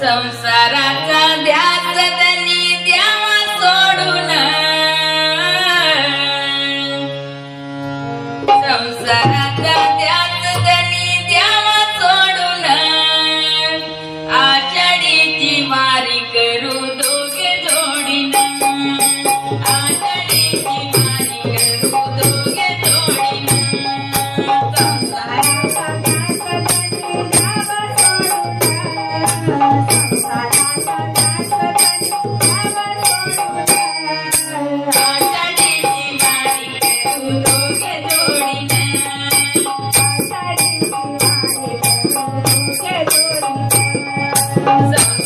संसाराचा Cause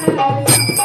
Thank you.